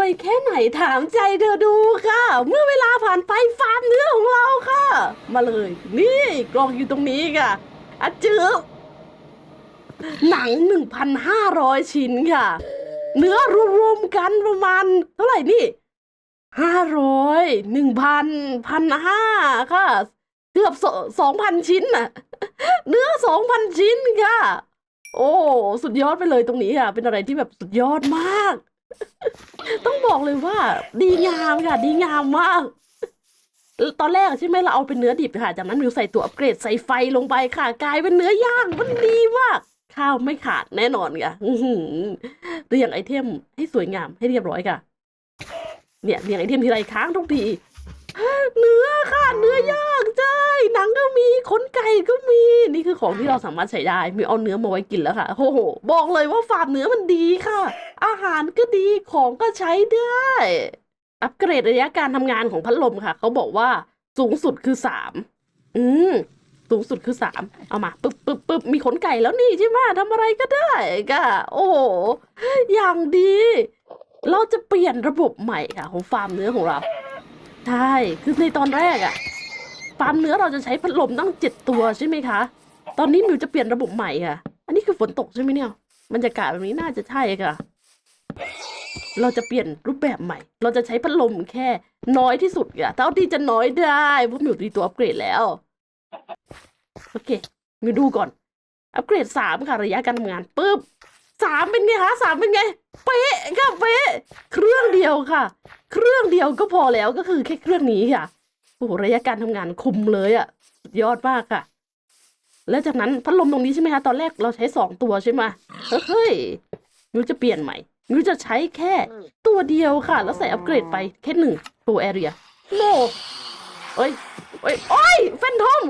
วยแค่ไหนถามใจเธอดูค่ะ เมื่อเวลาผ่านไปฟาร์มเนื้อของเราค่ะ มาเลย นี่กล่องอยู่ตรงนี้ค่ะอะจืบหนัง 1,500 ชิ้นค่ะ เนื้อรวมๆกันประมาณ เท่าไหร่นี่ห้าร้อยหนึ่งพันพันห้าค่ะ เกือบสองพันชิ้นน่ะ เนื้อสองพันชิ้นค่ะ โอ้ สุดยอดไปเลยตรงนี้ค่ะ เป็นอะไรที่แบบสุดยอดมาก ต้องบอกเลยว่า ดีงามค่ะ ดีงามมาก ตอนแรกใช่ไหมเราเอาเป็นเนื้อดิบค่ะ จากนั้นมิวใส่ตัวอัปเกรดใส่ไฟลงไปค่ะ กลายเป็นเนื้อย่างมันดีมาก ข้าวไม่ขาดแน่นอนค่ะตัวอหือเรียงไอเทมให้สวยงามให้เรียบร้อยค่ะ เนี่ยเรียงไอเทมทีไรค้างทุกที เนื้อค่ะ เนื้อย่างใช่หนังก็มีขนไก่ก็มี นี่คือของที่เราสามารถใช้ได้ มีเอาเนื้อมาไว้กินแล้วค่ะ โอ้โห บอกเลยว่าฟาร์มเนื้อมันดีค่ะ อาหารก็ดีของก็ใช้ได้ อัปเกรดระยะการทำงานของพัดลมค่ะ เขาบอกว่าสูงสุดคือสามอืมสูงสุดคือสามเอามาปึ๊บปึ๊บปึ๊บมีขนไก่แล้วนี่ใช่ไหมทำอะไรก็ได้ก็โอ้โห อย่างดี เราจะเปลี่ยนระบบใหม่ค่ะ ของฟาร์มเนื้อของเรา ใช่ คือในตอนแรกอะฟาร์มเนื้อเราจะใช้พัดลมตั้งเจ็ดตัวใช่ไหมคะ ตอนนี้มิวจะเปลี่ยนระบบใหม่ค่ะ อันนี้คือฝนตกใช่ไหมเนี่ยบรรยากาศแบบนี้น่าจะใช่ค่ะ เราจะเปลี่ยนรูปแบบใหม่ เราจะใช้พัดลมแค่ น้อยที่สุดค่ะ เท่าที่จะน้อยได้เพราะมิวมีตัวอัปเกรดแล้ว โอเคมิวดูก่อน อัปเกรดสามค่ะระยะการทำงานปุ๊บ สามเป็นไงคะสามเป็นไง เป๊ะค่ะเป๊ะ เครื่องเดียวค่ะ เครื่องเดียวก็พอแล้วก็คือแค่เครื่องนี้ค่ะ โอ้โหระยะการทำงานคุมเลยอะ่ะยอดมากค่ะ แล้วจากนั้นพัดลมตรงนี้ใช่ไหมคะ ตอนแรกเราใช้สองตัวใช่ไหมเฮ้ยมิวจะเปลี่ยนใหม่มิวจะใช้แค่ตัวเดียวค่ะ แล้วใส่อัปเกรดไปแค่หนึ่งตัวแอเรียโมเอ้ยเอ้ยโอ้ยแฟนทอม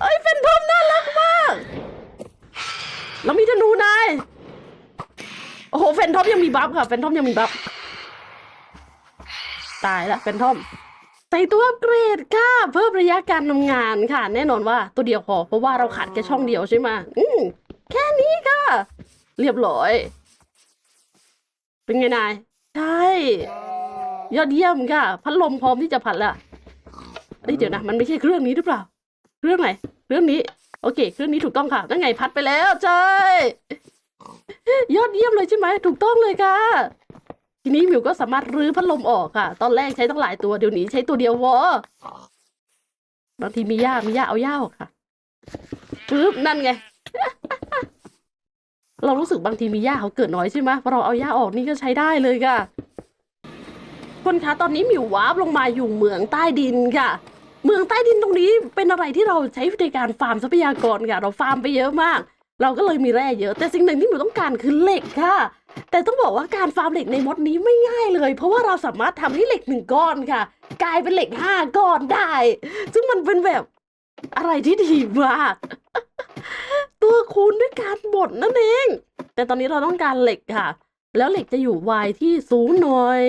เอ้ยแฟนทอมน่ารักมากแล้วมีธนูนาย โอ้โหแฟนทอมยังมีบัฟค่ะแฟนทอมยังมีบัฟตายละแฟนทอม ใส่ตัวอัปเกรดค่ะ เพิ่มระยะการทำงานค่ะ แน่นอนว่าตัวเดียวพอ เพราะว่าเราขาดแค่ช่องเดียวใช่ไหมอืมแค่นี้ค่ะ เรียบร้อย เป็นไงนาย ใช่ ยอดเยี่ยมค่ะ พัดลมพร้อมที่จะผัดละเอ้ยเดี๋ยวนะ มันไม่ใช่เครื่องนี้หรือเปล่า เครื่องไหน เครื่องนี้ โอเค เครื่องนี้ถูกต้องค่ะนั่นไงพัดไปแล้วใช่ ยอดเยี่ยมเลยใช่ไหมถูกต้องเลยค่ะ ทีนี้หมิวก็สามารถรื้อพัดลมออกค่ะ ตอนแรกใช้ตั้งหลายตัวเดี๋ยวนี้ใช้ตัวเดียววอบางทีมีหญ้ามีหญ้าเอาหญ้าออกค่ะปึ๊บนั่นไง เรารู้สึกบางทีมีหญ้าเขาเกิดน้อยใช่ไหมพอเราเอาหญ้าออกนี่ก็ใช้ได้เลยค่ะ คนคะตอนนี้หมิววาร์ปลงมาอยู่เมืองใต้ดินค่ะ เมืองใต้ดินตรงนี้เป็นอะไรที่เราใช้ในการฟาร์มทรัพยากรค่ะ เราฟาร์มไปเยอะมาก เราก็เลยมีแร่เยอะ แต่สิ่งหนึ่งที่หมิวต้องการคือเหล็กค่ะ แต่ต้องบอกว่าการฟาร์มเหล็กในมดนี้ไม่ง่ายเลย เพราะว่าเราสามารถทำให้เหล็กหนึ่งก้อนค่ะ กลายเป็นเหล็กห้าก้อนได้ ซึ่งมันเป็นแบบอะไรที่ดีมากตัวคูณด้วยการบดนั่นเอง แต่ตอนนี้เราต้องการเหล็กค่ะ แล้วเหล็กจะอยู่วายที่สูงหน่อย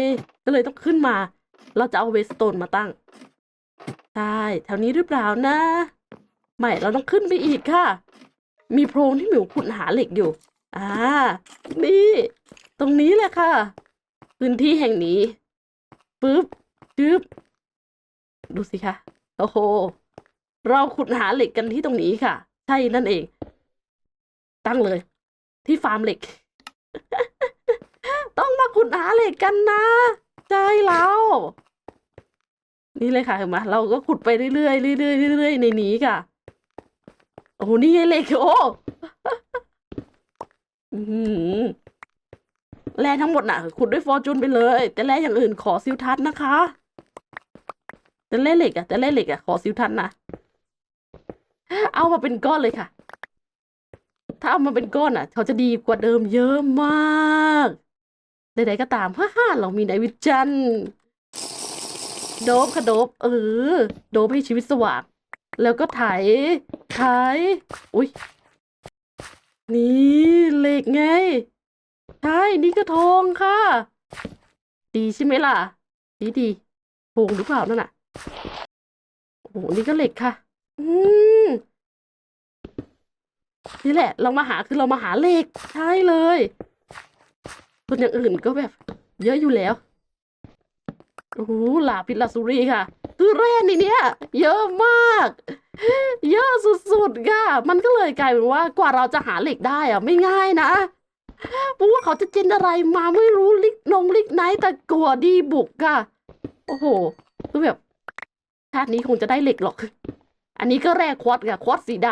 ก็เลยต้องขึ้นมา เราจะเอาเวสโตนมาตั้งใช่แถวนี้หรือเปล่านะ ไม่ เราต้องขึ้นไปอีกค่ะ มีโพรงที่หมิวขุดหาเหล็กอยู่ อ่า นี่ ตรงนี้แหละค่ะ พื้นที่แห่งนี้ปึ๊บจึ๊บ ดูสิคะโอ้โห เราขุดหาเหล็กกันที่ตรงนี้ค่ะ ใช่นั่นเอง ตั้งเลย ที่ฟาร์มเหล็ก ต้องมาขุดหาเหล็กกันนะใช่แล้วนี่เลยค่ะเห็นไหมเราก็ขุดไปเรื่อยๆเรื่อยๆเรื่อยๆในนี้ค่ะ หนี่ไงเล็กโอ้แร่ทั้งหมดน่ะ ขุดด้วยฟอร์จูนไปเลย แต่แร่อย่างอื่นขอซิลทัศน์นะคะ แต่แร่เหล็กอะแต่แร่เหล็กอะขอซิลทัศน์นะ เอามาเป็นก้อนเลยค่ะ ถ้าเอามาเป็นก้อนอะเขาจะดีกว่าเดิมเยอะมากใดๆก็ตามฮ่าฮ่าเรามีในวิจันต์โดบค่ะโดบเออ โดบให้ชีวิตสว่าง แล้วก็ไถไถอุ้ยนี่เหล็กไง ใช่นี่ก็ทองค่ะ ดีใช่ไหมล่ะ ดีดีโพงหรือเปล่านั่นน่ะโอ้โหนี่ก็เหล็กค่ะ อืมนี่แหละ เรามาหาคือเรามาหาเหล็กใช่เลยส่วนอย่างอื่นก็แบบ เยอะอยู่แล้วโอ้โหลาพิษลาสุรีค่ะ คือแร่ในเนี้ย เยอะมาก เยอะสุดๆค่ะมันก็เลยกลายเป็นว่ากว่าเราจะหาเหล็กได้อะไม่ง่ายนะเพราะว่าเขาจะเจนอะไรมาไม่รู้ลิกนงลิกไนแต่กลัวดีบุกค่ะโอ้โหคือแบบชาตินี้คงจะได้เหล็กหรอก อันนี้ก็แร่ควอตค่ะควอตสีด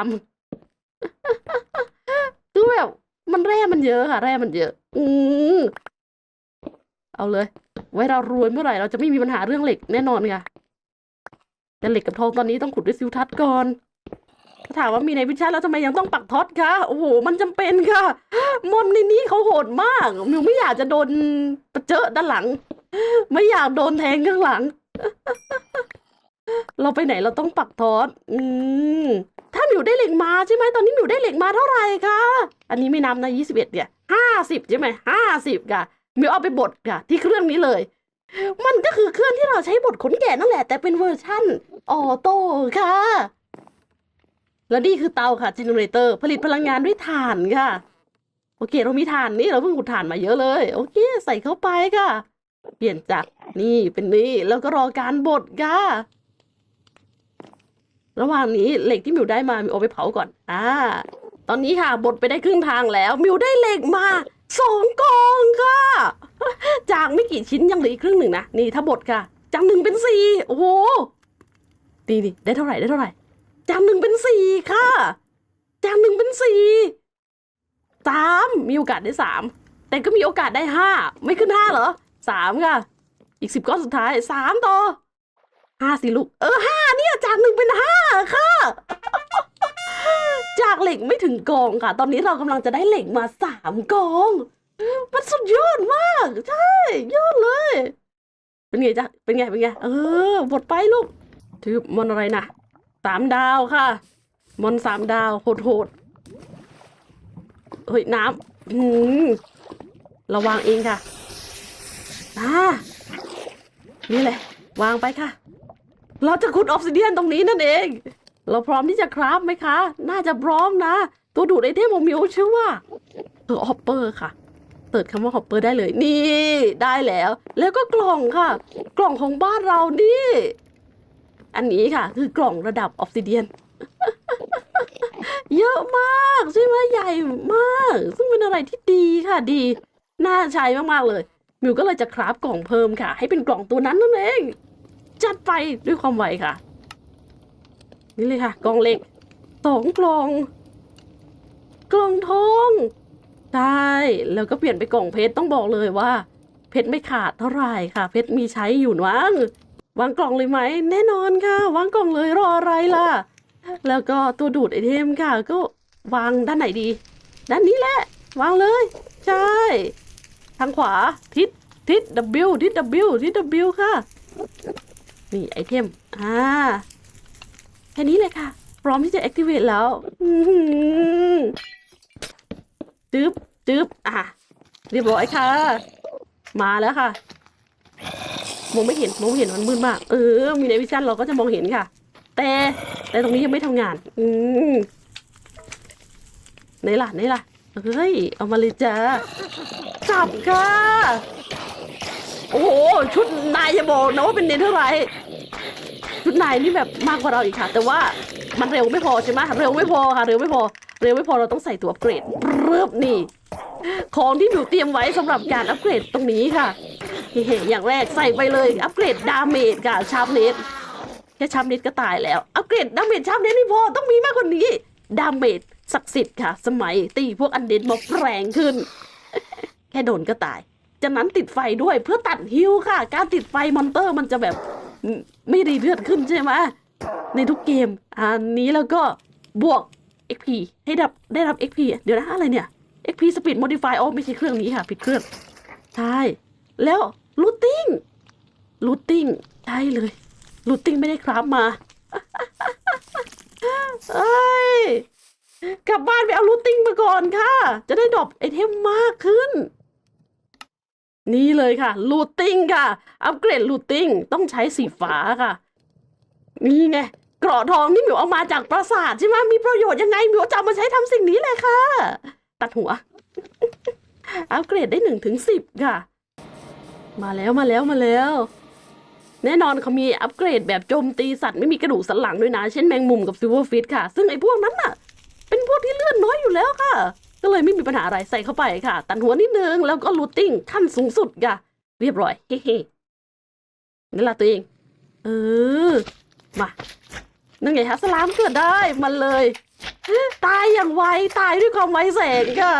ำคือแบบมันแร่มันเยอะค่ะ แร่มันเยอะ อืมเอาเลย ไว้เรารวยเมื่อไหร่เราจะไม่มีปัญหาเรื่องเหล็กแน่นอนค่ะ แต่เหล็กกับทองตอนนี้ต้องขุดด้วยซิวทัศน์ก่อนถามว่ามีในวิชาแล้วทำไมยังต้องปักท็อตคะโอ้โห มันจำเป็นค่ะมอนในนี้เขาโหดมากมิวไม่อยากจะโดนประเจอด้านหลัง ไม่อยากโดนแทงข้างหลัง เราไปไหนเราต้องปักท็อดอืมถ้าหมิวได้เหล็กมาใช่ไหมตอนนี้หมิวได้เหล็กมาเท่าไหร่คะอันนี้ไม่นับนะยี่สิบเอ็ดเนี่ยห้าสิบใช่ไหมห้าสิบค่ะมิวเอาไปบดค่ะ ที่เครื่องนี้เลย มันก็คือเครื่องที่เราใช้บดขนแกะนั่นแหละ แต่เป็นเวอร์ชั่นออโต้ค่ะ แล้วนี่คือเตาค่ะเจเนเรเตอร์ ผลิตพลังงานด้วยถ่านค่ะ โอเค เรามีถ่านนี่เราเพิ่งขุดถ่านมาเยอะเลย โอเค ใส่เข้าไปค่ะ เปลี่ยนจากนี่เป็นนี่แล้วก็รอการบดค่ะ ระหว่างนี้เหล็กที่มิวได้มามิวเอาไปเผาก่อนอ่าตอนนี้ค่ะบดไปได้ครึ่งทางแล้ว มิวได้เหล็กมาสองกองค่ะ จากไม่กี่ชิ้นยังเหลืออีกครึ่งหนึ่งนะ นี่ถ้าบดค่ะ จากหนึ่งเป็นสี่โอ้โหดีดิได้เท่าไหร่ได้เท่าไหร่จากหนึ่งเป็นสี่ค่ะ จากหนึ่งเป็นสี่สามมีโอกาสได้สามแต่ก็มีโอกาสได้ห้าไม่ขึ้นห้าเหรอสามค่ะ อีกสิบก้อนสุดท้ายสามต่อห้าสิลูก เออห้าเนี่ยจากหนึ่งเป็นห้าค่ะ จากเหล็กไม่ถึงกองค่ะ ตอนนี้เรากำลังจะได้เหล็กมาสามกอง มันสุดยอดมาก ใช่ ยอดเลย เป็นไงจ๊ะ เป็นไง เป็นไง เออบดไปลูก ถือมอนอะไรนะสามดาวค่ะ มอนสามดาวโหดโหดๆเฮ้ย น้ำอืมราวางเองค่ะอ่านี่แหละ วางไปค่ะ เราจะขุดออฟซิเดียนตรงนี้นั่นเอง เราพร้อมที่จะคราฟไหมคะ น่าจะพร้อมนะ ตัวดูดไอเทมของมิวชื่อว่าเออฮอปเปอร์ค่ะ เปิดคำว่าฮอปเปอร์ได้เลย นี่ได้แล้ว แล้วก็กล่องค่ะ กล่องของบ้านเรานี่ อันนี้ค่ะ คือกล่องระดับออฟซิเดียน เยอะมากใช่ไหมใหญ่มาก ซึ่งเป็นอะไรที่ดีค่ะดี น่าใช้มากๆเลยมิวก็เลยจะคราฟกล่องเพิ่มค่ะ ให้เป็นกล่องตัวนั้นนั่นเอง จัดไปด้วยความไวค่ะ นี่เลยค่ะ กล่องเหล็กสองกล่อง กล่องทอง ใช่ แล้วก็เปลี่ยนไปกล่องเพชรต้องบอกเลยว่า เพชรไม่ขาดเท่าไหร่ค่ะ เพชรมีใช้อยู่นะวางกล่องเลยไหม แน่นอนค่ะวางกล่องเลยรออะไรล่ะ แล้วก็ตัวดูดไอเทมค่ะ ก็วางด้านไหนดี ด้านนี้แหละ วางเลย ใช่ ทางขวาทิศทิศ W ทิศ W ทิศ W ค่ะ นี่ไอเทม อ่า แค่นี้เลยค่ะ พร้อมที่จะ activate แล้วอื้อหือจึ๊บ จึ๊บอะเรียบร้อยค่ะ มาแล้วค่ะ มองไม่เห็นมองไม่เห็นมันมืดมาก เออ มีในวิชั่นเราก็จะมองเห็นค่ะ แต่แต่ตรงนี้ยังไม่ทำงาน อืมไหนล่ะไหนล่ะเฮ้ย เอามาเลยจ้าจับค่ะ โอ้โห ชุดนายอย่าบอกนะว่าเป็นเนเธอร์ไรท์ชุดนายนี่แบบมากกว่าเราอีกค่ะ แต่ว่ามันเร็วไม่พอใช่ไหมเร็วไม่พอค่ะ เร็วไม่พอ เร็วไม่พอเราต้องใส่ตัวอัปเกรดเริ่มนี่ ของที่หนูเตรียมไว้สำหรับการอัปเกรดตรงนี้ค่ะเฮ้อย่างแรกใส่ไปเลยอัปเกรดดาเมจค่ะชาร์ปเนสแค่ชาร์ปเนสก็ตายแล้ว อัปเกรดดาเมจชาร์ปเนสไม่พอต้องมีมากกว่านี้ดาเมจศักดิ์สิทธิ์ค่ะ สมัยตีพวกอันเดนมาแรงขึ้น แค่โดนก็ตายจากนั้นติดไฟด้วยเพื่อตัดฮิวค่ะ การติดไฟมอนเตอร์มันจะแบบไม่ไม่รีเลือดขึ้นใช่ไหมในทุกเกม อันนี้แล้วก็บวก XP ให้ดับได้รับ XP เดี๋ยวนะอะไรเนี่ย XP Speed Modify อ๋อไม่ใช่เครื่องนี้ค่ะ ผิดเครื่อง ใช่ แล้วลูตติ้งลูตติ้งใช่เลยลูตติ้งไม่ได้ครับมาเอ้ยกลับบ้านไปเอาลูตติ้งมาก่อนค่ะ จะได้ดรอปไอเทมมากขึ้น นี่เลยค่ะลูตติ้งค่ะ อัปเกรดลูตติ้งต้องใช้สีฟ้าค่ะ นี่ไงเกราะทองที่หมิวเอามาจากปราสาทใช่ไหมมีประโยชน์ยังไงหมิวจะมาใช้ทำสิ่งนี้เลยค่ะ ตัดหัว อัปเกรดได้หนึ่งถึงสิบค่ะ มาแล้วมาแล้วมาแล้ว แน่นอนเขามีอัปเกรดแบบโจมตีสัตว์ไม่มีกระดูกสันหลังด้วยนะ เช่นแมงมุมกับซิลเวอร์ฟิตค่ะ ซึ่งไอ้พวกนั้นน่ะ เป็นพวกที่เลื่อนน้อยอยู่แล้วค่ะ ก็เลยไม่มีปัญหาอะไรใส่เข้าไปค่ะ ตันหัวนิดนึงแล้วก็รูติ้งขั้นสูงสุดค่ะ เรียบร้อยเฮ้นี่ละตัวเอง เออ มา นั่นไงฮะสลามเกิดได้ มันเลย ตายอย่างไวตายด้วยความไวแสงค่ะ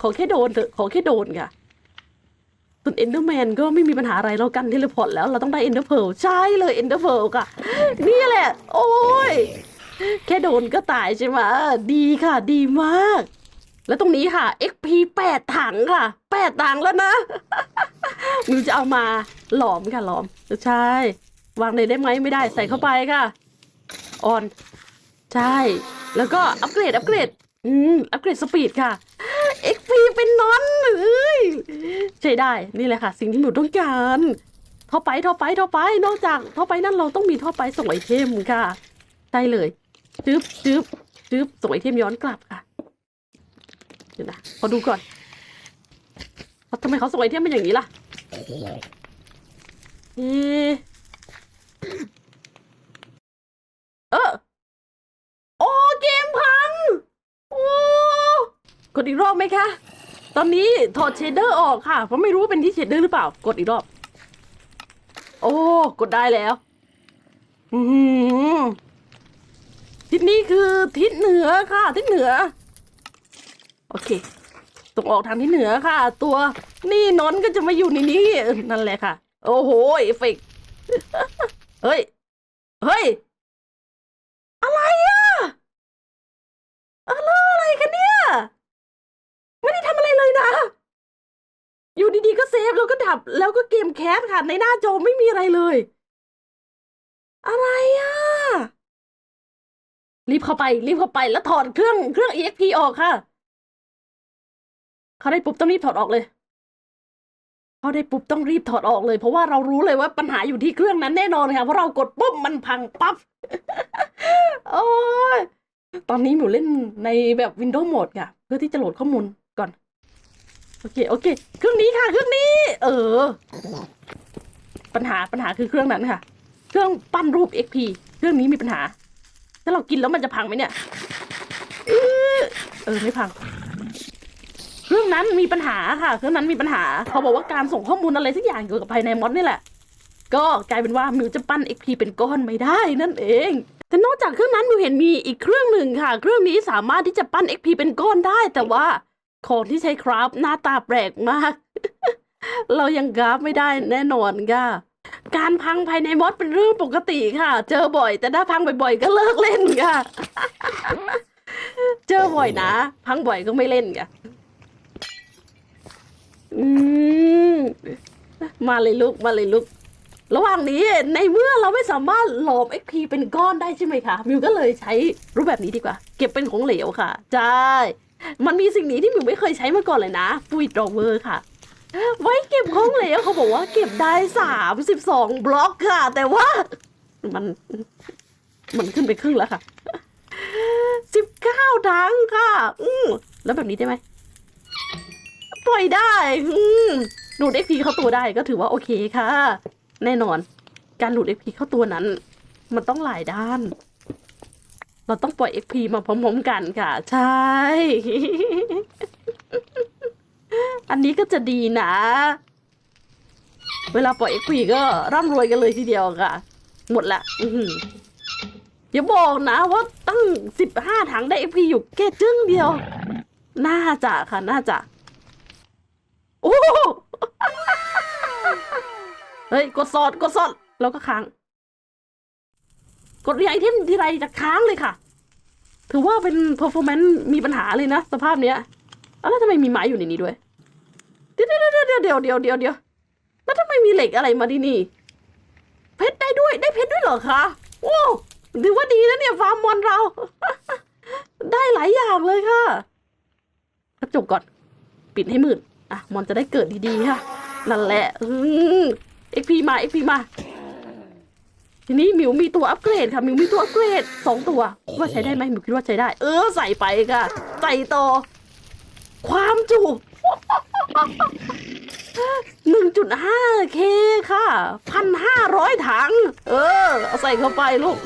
ขอแค่โดนเถอะขอแค่โดนค่ะส่วนเอนเดอร์แมนก็ไม่มีปัญหาอะไรเรากันเทเลพอร์ตแล้วเราต้องได้เอนเดอร์เพลใช่เลยเอนเดอร์เพลค่ะ นี่แหละ โอ้ย แค่โดนก็ตายใช่ไหมดีค่ะ ดีมาก แล้วตรงนี้ค่ะ XP แปดถังค่ะแปดถังแล้วนะมิวจะเอามาหลอมค่ะหลอม ใช่ วางเลยได้ไหมไม่ได้ใส่เข้าไปค่ะออน ใช่ แล้วก็อัปเกรดอัปเกรด อืม อัปเกรดสปีดค่ะ XP เป็นนอนเอ้ยใช่ได้นี่แหละค่ะ สิ่งที่หนูต้องการท่อไปท่อไปท่อไป นอกจากท่อไปนั่นเราต้องมีท่อไปส่งไอเทมค่ะได้เลยจึ๊บจึ๊บจึ๊บส่งไอเทมย้อนกลับค่ะเดี๋ยวนะขอดูก่อนเขาทำไมเขาส่งไอเทมเป็นอย่างนี้ล่ะเอะเออโอ้ เกมพัง โอ้กดอีกรอบไหมคะ ตอนนี้ถอดเชดเดอร์ออกค่ะ เพราะไม่รู้ว่าเป็นที่เชดเดอร์หรือเปล่า กดอีกรอบ โอ้ กดได้แล้ว อือหือทิศนี้คือทิศเหนือค่ะ ทิศเหนือ โอเคตกออกทางทิศเหนือค่ะ ตัวนี่นนก็จะมาอยู่ในนี้ นั่นแหละค่ะ โอ้โหเอฟเฟกเฮ้ย เฮ้ย อะไรอะอะไรอะไรกันเนี่ย ไม่ได้ทำอะไรเลยนะ อยู่ดีๆก็เซฟแล้วก็ดับ แล้วก็เกมแคสค่ะ ในหน้าจอไม่มีอะไรเลย อะไรอะรีบเข้าไป รีบเข้าไปแล้วถอดเครื่องเครื่อง EXP ออกค่ะ เขาได้ปุ๊บต้องรีบถอดออกเลย เขาได้ปุ๊บต้องรีบถอดออกเลย เพราะว่าเรารู้เลยว่าปัญหาอยู่ที่เครื่องนั้นแน่นอนค่ะเพราะเรากดปุ๊บมันพังปั๊บโอ้ยตอนนี้หนูเล่นในแบบ Windows Mode ค่ะ เพื่อที่จะโหลดข้อมูล โอเคโอเค เครื่องนี้ค่ะ เครื่องนี้ เออ ปัญหาปัญหาคือเครื่องนั้นค่ะ เครื่องปั้นรูป XP เครื่องนี้มีปัญหา ถ้าเรากินแล้วมันจะพังไหมเนี่ย เออไม่พัง เครื่องนั้นมีปัญหาค่ะ เครื่องนั้นมีปัญหา เขาบอกว่าการส่งข้อมูลอะไรสักอย่างเกี่ยวกับภายในมอดนี่แหละ ก็กลายเป็นว่ามิวจะปั้น XP เป็นก้อนไม่ได้นั่นเองแต่นอกจากเครื่องนั้นมิวเห็นมีอีกเครื่องหนึ่งค่ะ เครื่องนี้สามารถที่จะปั้น XP เป็นก้อนได้แต่ว่า ของที่ใช้คราฟหน้าตาแปลกมาก เรายังกราฟไม่ได้แน่นอนค่ะ การพังภายในมอดเป็นเรื่องปกติค่ะ เจอบ่อย แต่ถ้าพังบ่อยๆก็เลิกเล่นค่ะ เจอบ่อยนะ พังบ่อยก็ไม่เล่นค่ะ อืม มาเลยลูก มาเลยลูก ระหว่างนี้ในเมื่อเราไม่สามารถหลอม XP เป็นก้อนได้ใช่ไหมคะ มิวก็เลยใช้รูปแบบนี้ดีกว่า เก็บเป็นของเหลวค่ะ ใช่ มันมีสิ่งนี้ที่มิวไม่เคยใช้มาก่อนเลยนะฟูดดรอเวอร์ค่ะ ไว้เก็บของเหลวเขาบอกว่าเก็บได้สามสิบสองบล็อกค่ะ แต่ว่า มันมันขึ้นไปครึ่งแล้วค่ะสิบเก้าดังค่ะ อืมแล้วแบบนี้ได้ไหมปล่อยได้อืมดูด XP เข้าตัวได้ก็ถือว่าโอเคค่ะ แน่นอน การหลุด XP เข้าตัวนั้น มันต้องหลายด้าน เราต้องปล่อย XP มาพร้อมๆกันค่ะ ใช่ อันนี้ก็จะดีนะ เวลาปล่อย XP ก็ร่ำรวยกันเลยทีเดียวค่ะ หมดละอย่าบอกนะว่าตั้งสิบห้าถังได้ XP อยู่แค่จึ้งเดียว น่าจะค่ะ น่าจะ โอ้เฮ้ย กดสอด กดสอด แล้วก็ค้าง กดรีไอเทมทีไรจะค้างเลยค่ะ ถือว่าเป็น performance มีปัญหาเลยนะ สภาพเนี้ยแล้วทำไมมีไม้อยู่ในนี้ด้วย เดี๋ยวเดี๋ยวเดี๋ยวเดี๋ยวเดี๋ยวเดี๋ยวเดี๋ยวแล้วทำไมมีเหล็กอะไรมาที่นี่ เพชรได้ด้วยได้เพชรด้วยเหรอคะ โอ้ถือว่าดีนะเนี่ยฟาร์มมอนเรา ได้หลายอย่างเลยค่ะกระจกก่อน ปิดให้มืด อะ มอนจะได้เกิดดีๆค่ะ นั่นแหละอืมเอ็กพีมาเอ็กพีมา ทีนี้หมิวมีตัวอัปเกรดค่ะหมิวมีตัวอัปเกรดสองตัวว่าใช้ได้ไหมหมิวคิดว่าใช้ได้ เออใส่ไปค่ะใส่ต่อความจุหนึ่งจุดห้าเคค่ะพันห้าร้อยถัง เออ เอาใส่เข้าไปลูก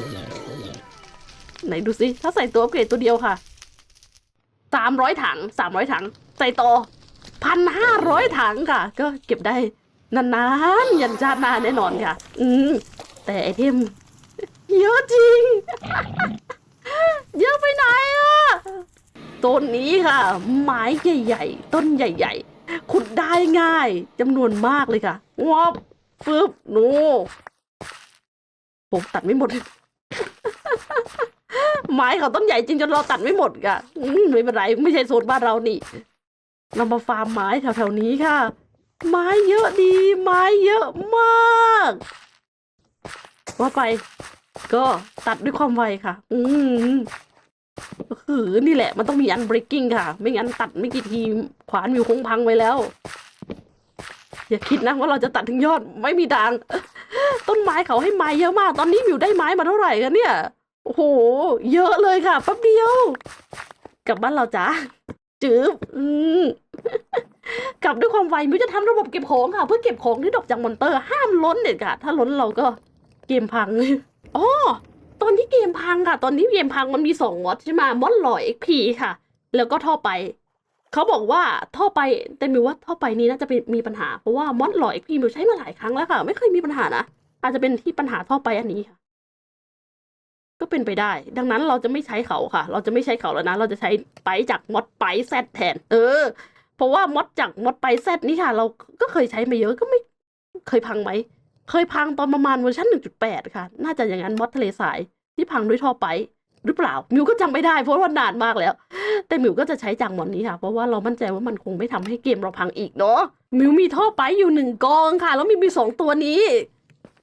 ไหนดูสิ ถ้าใส่ตัวอัปเกรดตัวเดียวค่ะสามร้อยถังสามร้อยถัง ใส่ต่อพันห้าร้อยถังค่ะ ก็เก็บได้นานๆ ยันชาติหน้าแน่นอนค่ะ อืม แต่ไอเทมเยอะจริง เยอะไปไหนอะต้นนี้ค่ะ ไม้ใหญ่ ๆ ต้นใหญ่ ๆ ขุดได้ง่ายจำนวนมากเลยค่ะงอบปึ๊บหนูผมตัดไม่หมด ไม้เขาต้นใหญ่จริงจนเราตัดไม่หมดค่ะไม่เป็นไรไม่ใช่โซนบ้านเรานี่เรามาฟาร์มไม้แถวๆนี้ค่ะ ไม้เยอะดี ไม้เยอะมาก ว่าไป ก็ตัดด้วยความไวค่ะ อืมคือนี่แหละ มันต้องมีอัน breaking ค่ะ ไม่งั้นตัดไม่กี่ทีขวานมิวคงพังไปแล้ว อย่าคิดนะว่าเราจะตัดถึงยอดไม่มีทางต้นไม้เขาให้ไม้เยอะมาก ตอนนี้มิวได้ไม้มาเท่าไหร่กันเนี่ย โอ้โห เยอะเลยค่ะแป๊บเดียวกลับบ้านเราจ้าจืบอืมกลับด้วยความไวมิวจะทำระบบเก็บของค่ะ เพื่อเก็บของที่ดอกจากมอนเตอร์ ห้ามล้นเด็ดขาดถ้าล้นเราก็ เกมพังอ๋อตอนที่เกมพังค่ะ ตอนนี้เกมพังมันมีสองมอดใช่ไหมมอดหล่อ XP ค่ะ แล้วก็ท่อไป เขาบอกว่าท่อไปแต่มิวว่าท่อไปนี้น่าจะเป็นมีปัญหา เพราะว่ามอดหล่อ XP มิวใช้มาหลายครั้งแล้วค่ะ ไม่เคยมีปัญหานะ อาจจะเป็นที่ปัญหาท่อไปอันนี้ค่ะ ก็เป็นไปได้ ดังนั้นเราจะไม่ใช้เขาค่ะ เราจะไม่ใช้เขาแล้วนะ เราจะใช้ไปจากมอดไปแซดแทน เออ เพราะว่ามอดจากมอดไปแซดนี่ค่ะ เราก็เคยใช้มาเยอะก็ไม่เคยพังไหม เคยพังตอนประมาณเวอร์ชัน1.8 ค่ะ น่าจะอย่างนั้นมอดทะเลทรายที่พังด้วยท่อไปหรือเปล่า มิวก็จำไม่ได้เพราะว่านานมากแล้ว แต่มิวก็จะใช้จากมอดนี้ค่ะ เพราะว่าเรามั่นใจว่ามันคงไม่ทำให้เกมเราพังอีกเนาะ มิวมีท่อไปอยู่หนึ่งกองค่ะ แล้วมิวมีสองตัวนี้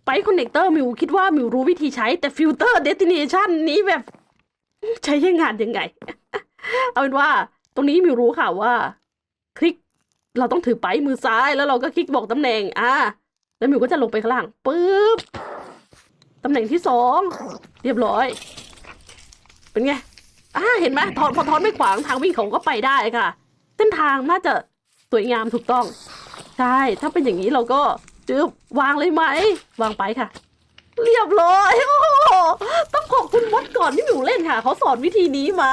ไปคอนเนคเตอร์มิวคิดว่ามิวรู้วิธีใช้แต่ฟิลเตอร์เดติเนชันนี้แบบ ใช้ยังงานยังไง เอาเป็นว่าตรงนี้มิวรู้ค่ะว่า คลิกเราต้องถือไปมือซ้ายแล้วเราก็คลิกบอกตำแหน่งอ่า แล้วมิวก็จะลงไปข้างล่างปึ๊บตำแหน่งที่สองเรียบร้อย เป็นไงอ่าเห็นไหมทอนพอทอนไม่ขวางทางวิ่งเขาก็ไปได้ค่ะ เส้นทางน่าจะสวยงามถูกต้อง ใช่ ถ้าเป็นอย่างนี้เราก็จืบวางเลยไหม วางไปค่ะ เรียบร้อยโอ้โหต้องขอบคุณมดก่อนที่หนูเล่นค่ะ เขาสอนวิธีนี้มา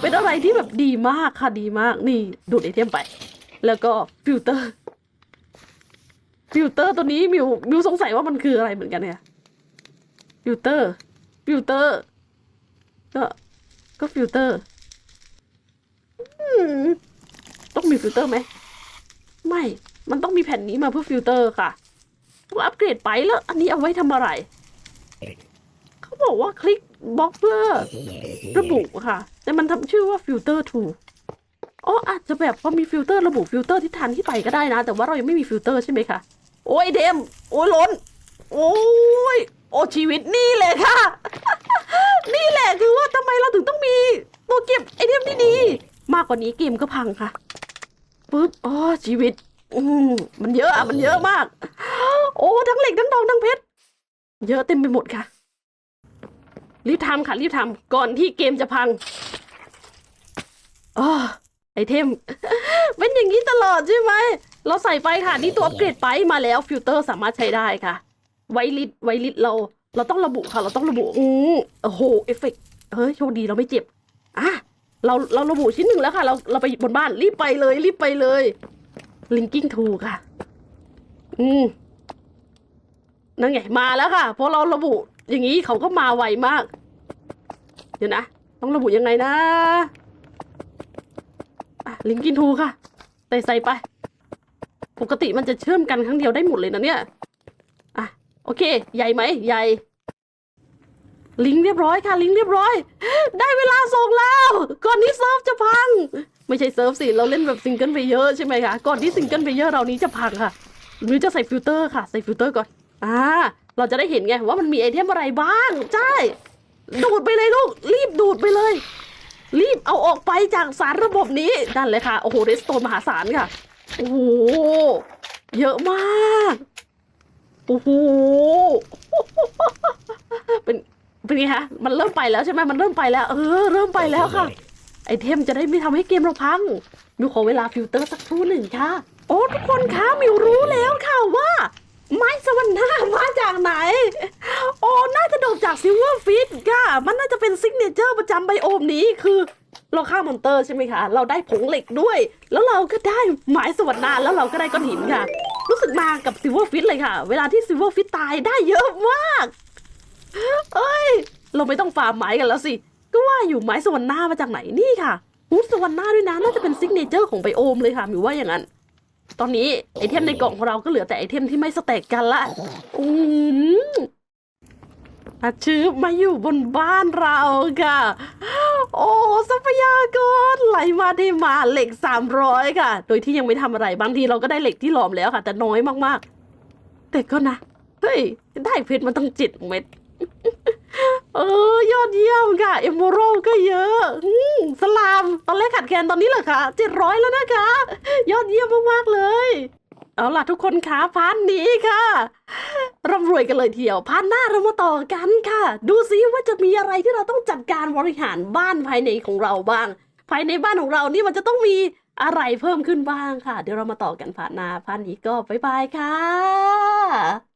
เป็นอะไรที่แบบดีมากค่ะดีมากนี่ดูดไอเทมไป แล้วก็ฟิลเตอร์ ฟิลเตอร์ตัวนี้มิวมิวสงสัยว่ามันคืออะไรเหมือนกันเนี่ยฟิลเตอร์ฟิลเตอร์ก็ก็ฟิลเตอร์ต้องมีฟิลเตอร์ไหมไม่ มันต้องมีแผ่นนี้มาเพื่อฟิลเตอร์ค่ะต้องอัปเกรดไปแล้ว อันนี้เอาไว้ทำอะไร เขาบอกว่าคลิกบล็อกเพื่อระบุค่ะ แต่มันทำชื่อว่าฟิลเตอร์ทู อ๋ออาจจะแบบพอมีฟิลเตอร์ระบุฟิลเตอร์ที่ทันที่ไปก็ได้นะ แต่ว่าเรายังไม่มีฟิลเตอร์ใช่ไหมคะ โอ้ยเดม โอ้ยล้น โอ้ย โอ้ชีวิตนี่เลยค่ะ นี่แหละคือว่าทำไมเราถึงต้องมีตัวเก็บไอเทมที่ดี มากกว่านี้เกมก็พังค่ะปุ๊บ อ๋อชีวิต อืมมันเยอะอะมันเยอะมาก โอ้ทั้งเหล็กทั้งทองทั้งเพชร เยอะเต็มไปหมดค่ะ รีบทำค่ะรีบทำก่อนที่เกมจะพังอ๋อ ไอเทม เป็นอย่างนี้ตลอดใช่ไหม เราใส่ไปค่ะ นี่ตัวอัปเกรดไปมาแล้วฟิลเตอร์สามารถใช้ได้ค่ะ ไวลิตไวลิตเรา เราต้องระบุค่ะ เราต้องระบุอืมโอ้โหเอฟเฟกต์เฮ้ยโชคดีเราไม่เจ็บอะเราเราระบุชิ้นหนึ่งแล้วค่ะ เราเราไปบนบ้านรีบไปเลย รีบไปเลย linking to ค่ะ อืมนั่นไงมาแล้วค่ะเพราะเราระบุอย่างนี้เขาก็มาไวมาก เดี๋ยวนะ ต้องระบุยังไงนะ อะ linking to ค่ะใส่ใส่ไป ปกติมันจะเชื่อมกันครั้งเดียวได้หมดเลยนะเนี่ย อะ โอเค ใหญ่ไหม ใหญ่ ลิงเรียบร้อยค่ะ ลิงเรียบร้อย ได้เวลาส่งแล้ว ก่อนที่เซิร์ฟจะพัง ไม่ใช่เซิร์ฟสิ เราเล่นแบบซิงเกิลไปเยอะใช่ไหมคะ ก่อนที่ซิงเกิลไปเยอะเรานี้จะพังค่ะ หรือจะใส่ฟิลเตอร์ค่ะ ใส่ฟิลเตอร์ก่อน อ่า เราจะได้เห็นไงว่ามันมีไอเทมอะไรบ้าง ใช่ ดูดไปเลยลูก รีบดูดไปเลย รีบเอาออกไปจากสารระบบนี้นั่นเลยค่ะ โอ้โหเรสโตนมหาศาลค่ะ โอ้โห เยอะมาก โอ้โห เป็นเป็นไงคะมันเริ่มไปแล้วใช่ไหมมันเริ่มไปแล้ว เออ เริ่มไปแล้วค่ะ ไอเทมจะได้ไม่ทำให้เกมเราพัง มิวขอเวลาฟิลเตอร์สักครู่หนึ่งค่ะ โอ้ทุกคนคะมิวรู้แล้วค่ะว่า ไม้สวรรค์ามาจากไหน โอ้น่าจะโดดจากซิลเวอร์ฟิตค่ะ มันน่าจะเป็นซิกเนเจอร์ประจำไบโอมนี้คือ เราฆ่ามอนเตอร์ใช่ไหมคะ เราได้ผงเหล็กด้วย แล้วเราก็ได้ไม้สวรรค์นาแล้วเราก็ได้ก้อนหินค่ะ รู้สึกมากับซิลเวอร์ฟิตเลยค่ะ เวลาที่ซิลเวอร์ฟิตตายได้เยอะมาก เอ้ย เราไม่ต้องฟาร์มไม้กันแล้วสิ ก็ว่าอยู่ไม้สวรรค์นามาจากไหนนี่ค่ะฮูดสวรรค์นาด้วยนะ น่าจะเป็นซิกเนเจอร์ของไบโอมเลยค่ะมิวว่าอย่างนั้น ตอนนี้ไอเทมในกล่องของเราก็เหลือแต่ไอเทมที่ไม่สแต็กกันละ อืมอาชืบมาอยู่บนบ้านเราค่ะ โอ้ทรัพยากรไหลมาได้มาเหล็กสามร้อยค่ะ โดยที่ยังไม่ทำอะไรบางทีเราก็ได้เหล็กที่หลอมแล้วค่ะ แต่น้อยมากๆ แต่ก็นะ เฮ้ย ได้เพชรมาตั้งเจ็ดเม็ด เออยอดเยี่ยมค่ะเอมโมโรก็เยอะอืมสลามตอนแรกขาดแคลนตอนนี้เหรอคะเจ็ดร้อยแล้วนะคะ ยอดเยี่ยมมากๆเลย เอาล่ะทุกคนคะพาร์ทนี้ค่ะร่ำรวยกันเลยทีเดียวพาร์ทหน้าเรามาต่อกันค่ะ ดูซิว่าจะมีอะไรที่เราต้องจัดการบริหารบ้านภายในของเราบ้าง ภายในบ้านของเรานี่มันจะต้องมีอะไรเพิ่มขึ้นบ้างค่ะ เดี๋ยวเรามาต่อกันพาร์ทหน้าพาร์ทนี้ก็บ๊ายบายค่ะ